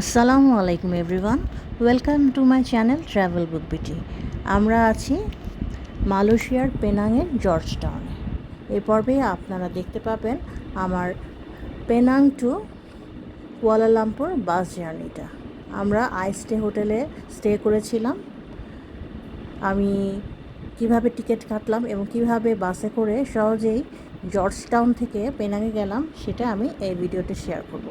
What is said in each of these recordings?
আসসালামু আলাইকুম everyone. Welcome to my channel travel book BT আমরা আছি মালয়েশিয়ার পেনাংয়ের জর্জ টাউনে এই পর্বে আপনারা দেখতে পাবেন আমার পেনাং টু কুয়ালালামপুর বাস জার্নিটা। আমরা আইস্টে হোটেলে স্টে করেছিলাম। আমি কীভাবে টিকিট কাটলাম এবং কীভাবে বাসে করে সহজেই জর্জ টাউন থেকে পেনাঙে গেলাম, সেটা আমি এই ভিডিওতে শেয়ার করব।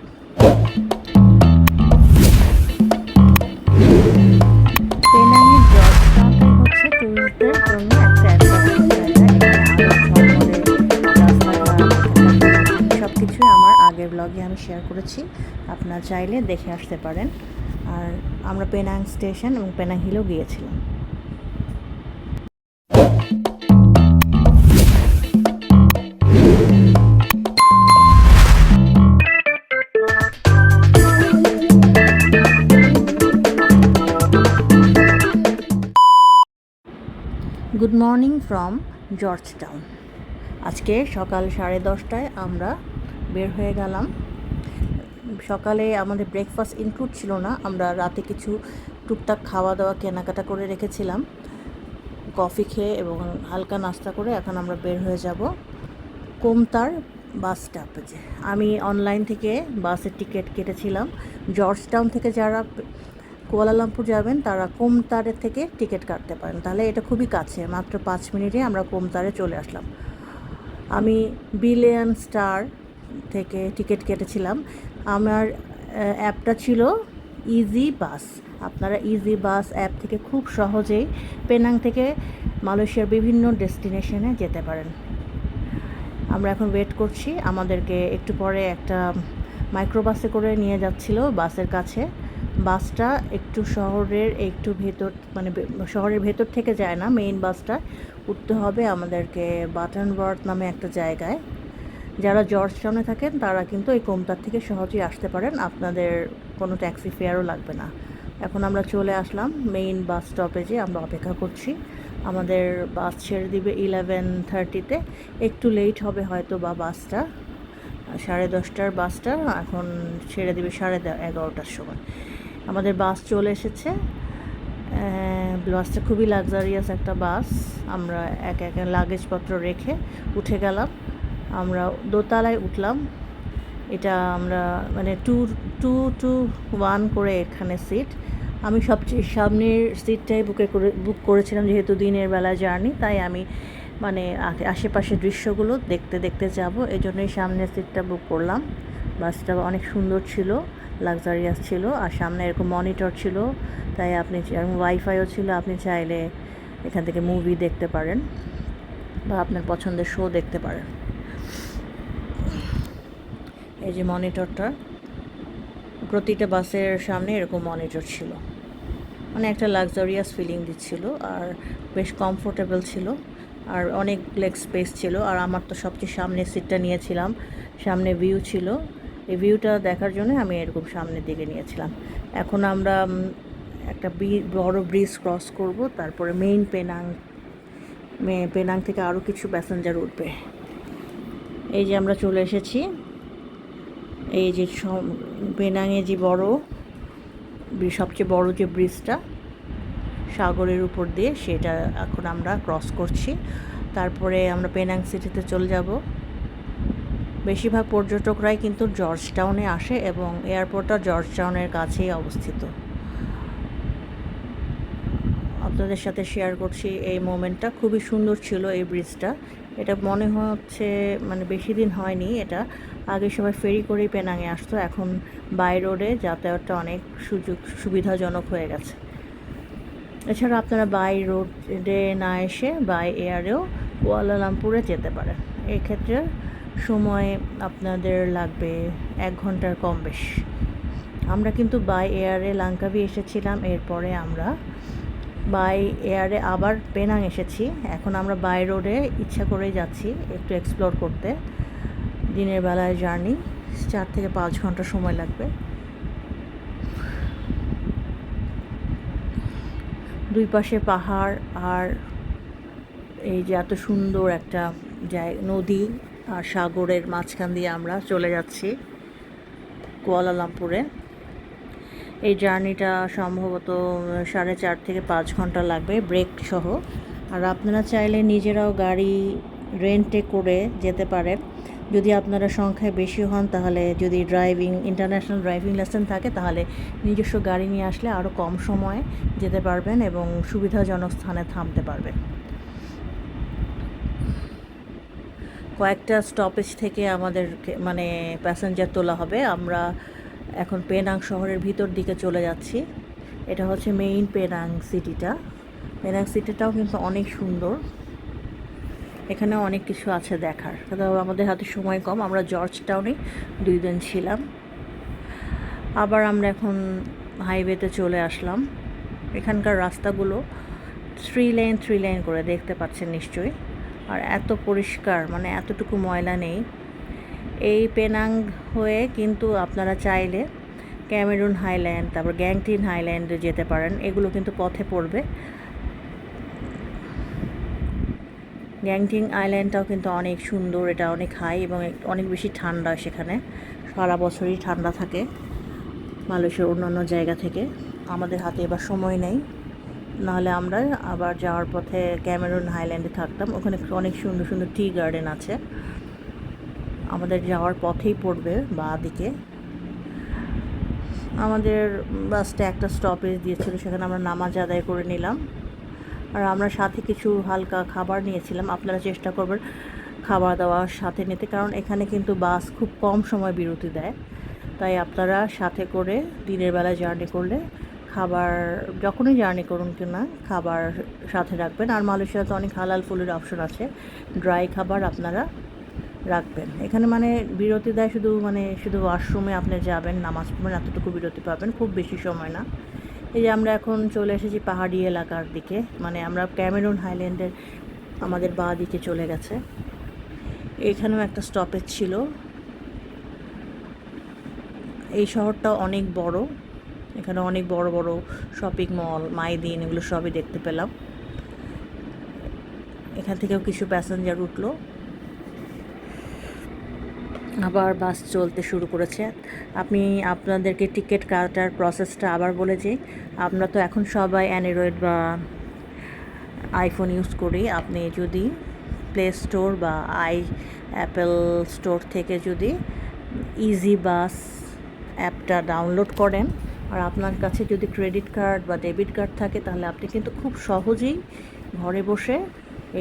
শেয়ার করেছি। আপনারা চাইলে দেখে আসতে পারেন। আর আমরা পেনাং স্টেশন এবং পেনাং হিলও গিয়েছিলাম। Good morning from George Town আজকে সকাল সাড়ে দশটায় আমরা বের হয়ে গেলাম। সকালে আমাদের ব্রেকফাস্ট ইনক্লুড ছিল না। আমরা রাতে কিছু টুকটাক খাওয়া দাওয়া কেনাকাটা করে রেখেছিলাম। কফি খেয়ে এবং হালকা নাস্তা করে এখন আমরা বের হয়ে যাব কোমতার বাস স্টপেজে। আমি অনলাইন থেকে বাসের টিকিট কেটেছিলাম। জর্জ টাউন থেকে যারা কুয়ালালামপুর যাবেন, তারা কোমতারের থেকে টিকিট কাটতে পারেন। তাহলে এটা খুবই কাছে, মাত্র পাঁচ মিনিটে আমরা কোমতারে চলে আসলাম। আমি বিলিয়ন স্টার থেকে টিকিট কেটেছিলাম। আমার অ্যাপটা ছিল ইজি বাস আপনারা ইজি বাস অ্যাপ থেকে খুব সহজেই পেনাং থেকে মালয়েশিয়ার বিভিন্ন ডেস্টিনেশনে যেতে পারেন। আমরা এখন ওয়েট করছি। আমাদেরকে একটু পরে একটা মাইক্রোবাসে করে নিয়ে যাচ্ছিল বাসের কাছে। বাসটা একটু শহরের, একটু ভেতর মানে শহরের ভেতর থেকে যায় না মেইন বাসটা উঠতে হবে আমাদেরকে বাটনওয়ার্থ নামে একটা জায়গায়। যারা জর্জ টাউনে থাকেন, তারা কিন্তু এই কোমতার থেকে সহজেই আসতে পারেন। আপনাদের কোনো ট্যাক্সি ফেয়ারও লাগবে না। এখন আমরা চলে আসলাম মেইন বাস স্টপেজে, আমরা অপেক্ষা করছি। আমাদের বাস ছেড়ে দিবে ইলেভেন থার্টিতে একটু লেট হবে হয়তো বা বাসটা। সাড়ে দশটার বাসটা, এখন ছেড়ে দিবে সাড়ে এগারোটার সময়। আমাদের বাস চলে এসেছে। বাসটা খুবই লাক্সারিয়াস একটা বাস। আমরা এক এক লাগেজপত্র রেখে উঠে গেলাম। আমরা দোতলায় উঠলাম। এটা আমরা মানে টু টু টু ওয়ান করে এখানে সিট আমি সবচেয়ে সামনের সিটটাই বুকে করে বুক করেছিলাম যেহেতু দিনের বেলা জার্নি তাই আমি মানে আশেপাশের দৃশ্যগুলো দেখতে দেখতে যাব। এই জন্যই সামনের সিটটা বুক করলাম। বাসটা অনেক সুন্দর ছিল লাক্সারিয়াস ছিল, আর সামনে এরকম মনিটর ছিল, তাই আপনি ওয়াইফাইও ছিল, আপনি চাইলে এখান থেকে মুভি দেখতে পারেন বা আপনার পছন্দের শো দেখতে পারেন। এই যে মনিটরটা প্রতিটা বাসের সামনে এরকম মনিটর ছিল। মানে একটা লাক্সারিয়াস ফিলিং দিচ্ছিল আর বেশ কমফোর্টেবল ছিল আর অনেক লেগ স্পেস ছিল আর আমার তো সবচেয়ে সামনের সিটটা নিয়েছিলাম, সামনে ভিউ ছিল। এই ভিউটা দেখার জন্য আমি এরকম সামনের দিকে নিয়েছিলাম। এখন আমরা একটা বড় ব্রিজ ক্রস করব, তারপরে মেইন পেনাং পেনাং থেকে আরও কিছু প্যাসেঞ্জার উঠবে। এই যে আমরা চলে এসেছি। এই যে পেনাংয়ে যে বড় সবচেয়ে বড় যে ব্রিজটা, সাগরের উপর দিয়ে সেটা এখন আমরা ক্রস করছি। তারপরে আমরা পেনাং সিটিতে চলে যাব। বেশিরভাগ পর্যটকরাই কিন্তু জর্জ টাউনে আসে এবং এয়ারপোর্টটা জর্জ টাউনের কাছেই অবস্থিত। আপনাদের সাথে শেয়ার করছি এই মোমেন্টটা খুবই সুন্দর ছিল এই ব্রিজটা। এটা মনে হচ্ছে মানে বেশি দিন হয়নি এটা। আগে সবাই ফেরি করেই পেনাঙে আসতো, এখন বাই রোডে যাতায়াতটা অনেক সুযোগ, সুবিধাজনক হয়ে গেছে। এছাড়া আপনারা বাই রোডে না এসে বাই এয়ারেও কুয়ালালামপুরে যেতে পারেন। এক্ষেত্রে সময় আপনাদের লাগবে এক ঘণ্টার কম বেশ। আমরা কিন্তু বাই এয়ারে লাঙ্কাবি এসেছিলাম, এরপরে আমরা বাই এয়ারে আবার পেনাং এসেছি। এখন আমরা বাই রোডে ইচ্ছা করেই যাচ্ছি একটু এক্সপ্লোর করতে। দিনের বেলায় জার্নি চার থেকে পাঁচ ঘণ্টা সময় লাগবে। দুই পাশে পাহাড় আর এই যে এত সুন্দর একটা জায়, নদী আর সাগরের মাঝখান দিয়ে আমরা চলে যাচ্ছি। কুয়ালালামপুরে। এই জার্নিটা সম্ভবত সাড়ে চার থেকে পাঁচ ঘণ্টা লাগবে, ব্রেক সহ। আর আপনারা চাইলে নিজেরাও গাড়ি রেন্টে করে যেতে পারেন। যদি আপনারা সংখ্যায় বেশি হন, তাহলে যদি ড্রাইভিং, ইন্টারন্যাশনাল ড্রাইভিং লাইসেন্স থাকে, তাহলে নিজস্ব গাড়ি নিয়ে আসলে আরও কম সময়ে যেতে পারবেন এবং সুবিধাজনক স্থানে থামতে পারবেন। কয়েকটা স্টপেজ থেকে আমাদের মানে প্যাসেঞ্জার তোলা হবে। আমরা এখন পেনাং শহরের ভিতর দিকে চলে যাচ্ছি। এটা হচ্ছে মেইন পেনাং সিটিটা পেনাং সিটিটাও কিন্তু অনেক সুন্দর। এখানে অনেক কিছু আছে দেখার। তবে আমাদের হাতে সময় কম, আমরা জর্জ টাউনে দুই দিন ছিলাম। আবার আমরা এখন হাইওয়েতে চলে আসলাম। এখানকার রাস্তাগুলো থ্রি লেন থ্রি লেন করে দেখতে পাচ্ছেন নিশ্চয়ই। আর এত পরিষ্কার মানে এতটুকু ময়লা নেই। এই পেনাং হয়ে কিন্তু আপনারা চাইলে ক্যামেরুন হাইল্যান্ড, তারপর গ্যাংটিন হাইল্যান্ডে যেতে পারেন। এগুলো কিন্তু পথে পড়বে। গ্যাংটিং আইল্যান্ডটাও কিন্তু অনেক সুন্দর, এটা অনেক হাই এবং অনেক বেশি ঠান্ডা সেখানে। সারা বছরই ঠান্ডা থাকে মালয়েশিয়ার অন্যান্য জায়গা থেকে। আমাদের হাতে এবার সময় নেই। নাহলে আমরা আবার যাওয়ার পথে ক্যামেরুন হাইল্যান্ডে থাকতাম। ওখানে অনেক সুন্দর সুন্দর টি গার্ডেন আছে। আমাদের যাওয়ার পথেই পড়বে বা দিকে আমাদের বাসটা একটা স্টপেজ দিয়েছিল, সেখানে আমরা নামাজ আদায় করে নিলাম। আর আমরা সাথে কিছু হালকা খাবার নিয়েছিলাম। আপনারা চেষ্টা করবেন খাবার দাবার সাথে নিতে, কারণ এখানে কিন্তু বাস খুব কম সময় বিরতি দেয়। তাই আপনারা সাথে করে দিনের বেলায় জার্নি করলে খাবার, যখনই জার্নি করুন কিনা, খাবার সাথে রাখবেন। আর মালয়েশিয়াতে অনেক হালাল ফুলের অপশন আছে। ড্রাই খাবার আপনারা রাখবেন। এখানে মানে বিরতি দেয় শুধু মানে শুধু ওয়াশরুমে আপনি যাবেন, নামাজ পড়বেন, এতটুকু বিরতি পাবেন, খুব বেশি সময় না। এই যে আমরা এখন চলে এসেছি পাহাড়ি এলাকার দিকে মানে আমরা ক্যামেরুন হাইল্যান্ডের আমাদের বা দিকে চলে গেছে। এখানেও একটা স্টপেজ ছিল। এই শহরটা অনেক বড়। এখানে অনেক বড় বড় শপিং মল মাইদিন, এগুলো সবই দেখতে পেলাম। এখান থেকেও কিছু প্যাসেঞ্জার উঠল। আবার বাস চলতে শুরু করেছে। আমি আপনাদেরকে টিকিট কাটার প্রসেসটা আবার বলে যে আমরা তো এখন সবাই অ্যান্ড্রয়েড বা আইফোন ইউজ করি। আপনি যদি প্লে স্টোর বা আই অ্যাপেল স্টোর থেকে যদি ইজি বাস অ্যাপটা ডাউনলোড করেন, আর আপনার কাছে যদি ক্রেডিট কার্ড বা ডেবিট কার্ড থাকে, তাহলে আপনি কিন্তু খুব সহজেই ঘরে বসে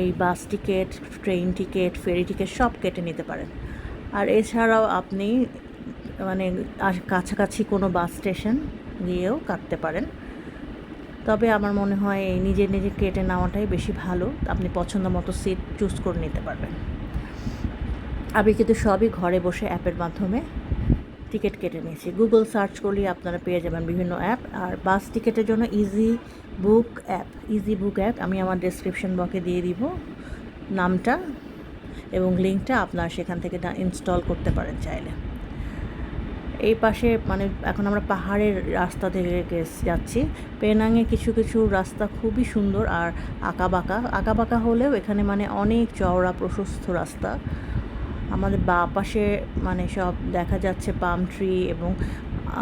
এই bus ticket train ticket ferry ticket সব কেটে নিতে পারেন। আর এছাড়াও আপনি মানে কাছাকাছি কোনো বাস স্টেশন গিয়েও কাটতে পারেন। তবে আমার মনে হয় এই নিজে নিজে কেটে নেওয়াটাই বেশি ভালো। আপনি পছন্দ মতো সিট চুজ করে নিতে পারবেন। আমি কিন্তু সবই ঘরে বসে অ্যাপের মাধ্যমে টিকিট কেটে নিয়েছি। গুগল সার্চ করলেই আপনারা পেয়ে যাবেন বিভিন্ন অ্যাপ। আর বাস টিকিটের জন্য easy book app, easy book app আমি আমার ডেসক্রিপশন বক্সে দিয়ে দিব। নামটা এবং লিঙ্কটা আপনার সেখান থেকে ইনস্টল করতে পারেন চাইলে। এই পাশে মানে এখন আমরা পাহাড়ের রাস্তা থেকে যাচ্ছি। পেনাঙে কিছু কিছু রাস্তা খুবই সুন্দর আর আঁকা বাঁকা আঁকা বাঁকা হলেও এখানে মানে অনেক চওড়া প্রশস্ত রাস্তা। আমাদের বা পাশে মানে সব দেখা যাচ্ছে পাম ট্রি এবং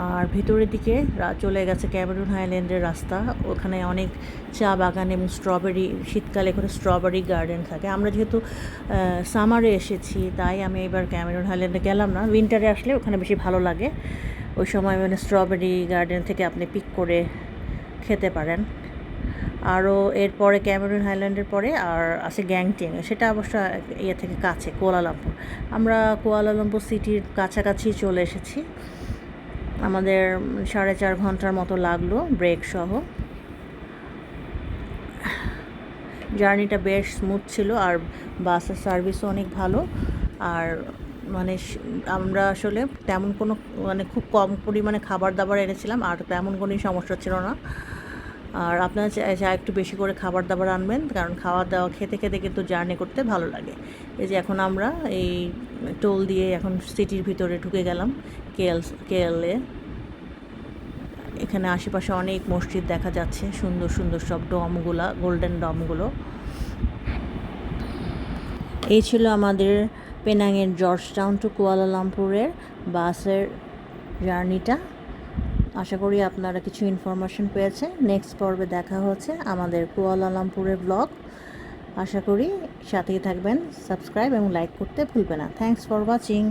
আর ভিতরের দিকে চলে গেছে ক্যামেরুন হাইল্যান্ডের রাস্তা। ওখানে অনেক চা বাগান এবং স্ট্রবেরি, শীতকালে এখানে স্ট্রবেরি গার্ডেন থাকে। আমরা যেহেতু সামারে এসেছি, তাই আমি এবার ক্যামেরুন হাইল্যান্ডে গেলাম না। উইন্টারে আসলে ওখানে বেশি ভালো লাগে। ওই সময় মানে স্ট্রবেরি গার্ডেন থেকে আপনি পিক করে খেতে পারেন। আরও এরপরে ক্যামেরুন হাইল্যান্ডের পরে আর আছে গ্যাংটিং। সেটা অবশ্য ইয়ে থেকে কাছে, কুয়ালালামপুর। আমরা কুয়ালালামপুর সিটির কাছাকাছি চলে এসেছি। আমাদের সাড়ে চার ঘণ্টার মতো লাগল ব্রেক সহ। জার্নিটা বেশ স্মুথ ছিল আর বাসের সার্ভিসও অনেক ভালো। আর মানে আমরা আসলে তেমন কোনো মানে খুব কম পরিমাণে খাবার দাবার এনেছিলাম আর তেমন কোনোই সমস্যা ছিল না। আর আপনারা চা একটু বেশি করে খাবার দাবার আনবেন, কারণ খাওয়া দাওয়া খেতে খেতে কিন্তু জার্নি করতে ভালো লাগে। এই যে এখন আমরা এই টোল দিয়ে এখন সিটির ভিতরে ঢুকে গেলাম, কেএল কেএলএ এখানে আশেপাশে অনেক মসজিদ দেখা যাচ্ছে, সুন্দর সুন্দর সব ডমগুলা, গোল্ডেন ডমগুলো। এই ছিল আমাদের পেনাংয়ের জর্জ টাউন টু কুয়ালালামপুরের বাসের জার্নিটা। আশা করি আপনারা কিছু ইনফরমেশন পেয়েছেন। নেক্সট পর্বে দেখা হচ্ছে আমাদের কুয়ালালামপুরের ব্লগ আশা করি সাথেই থাকবেন। সাবস্ক্রাইব এবং লাইক করতে ভুলবে না। Thanks for watching